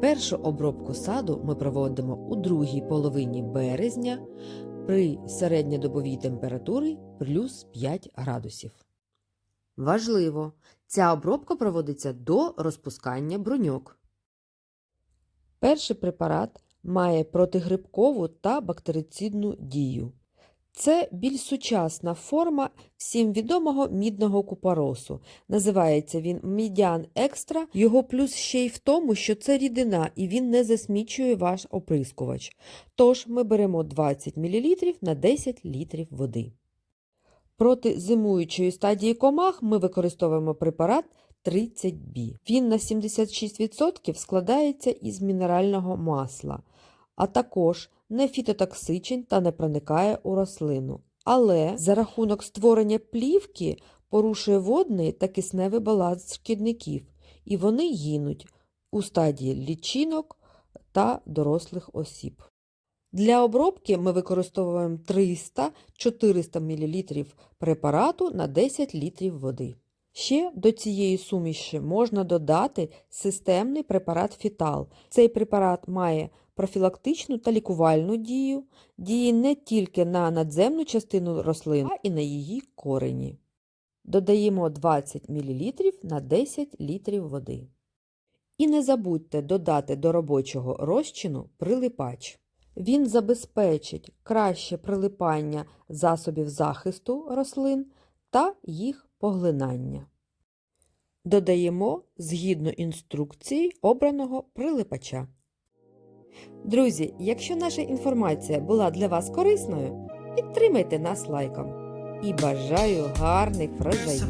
Першу обробку саду ми проводимо у другій половині березня при середньодобовій температурі плюс 5 градусів. Важливо! Ця обробка проводиться до розпускання бруньок. Перший препарат має протигрибкову та бактерицидну дію. Це більш сучасна форма всім відомого мідного купоросу. Називається він Мідян Екстра. Його плюс ще й в тому, що це рідина і він не засмічує ваш оприскувач. Тож ми беремо 20 мл на 10 літрів води. Проти зимуючої стадії комах ми використовуємо препарат 30B. Він на 76% складається із мінерального масла, а також не фітотоксичен та не проникає у рослину. Але за рахунок створення плівки порушує водний та кисневий баланс шкідників, і вони гинуть у стадії лічинок та дорослих осіб. Для обробки ми використовуємо 300-400 мл препарату на 10 літрів води. Ще до цієї суміші можна додати системний препарат фітал. Цей препарат має профілактичну та лікувальну дію, діє не тільки на надземну частину рослин, а і на її корені. Додаємо 20 мл на 10 літрів води. І не забудьте додати до робочого розчину прилипач. Він забезпечить краще прилипання засобів захисту рослин та їх поглинання. Додаємо згідно інструкції обраного прилипача. Друзі, якщо наша інформація була для вас корисною, підтримайте нас лайком. І бажаю гарних врожаїв!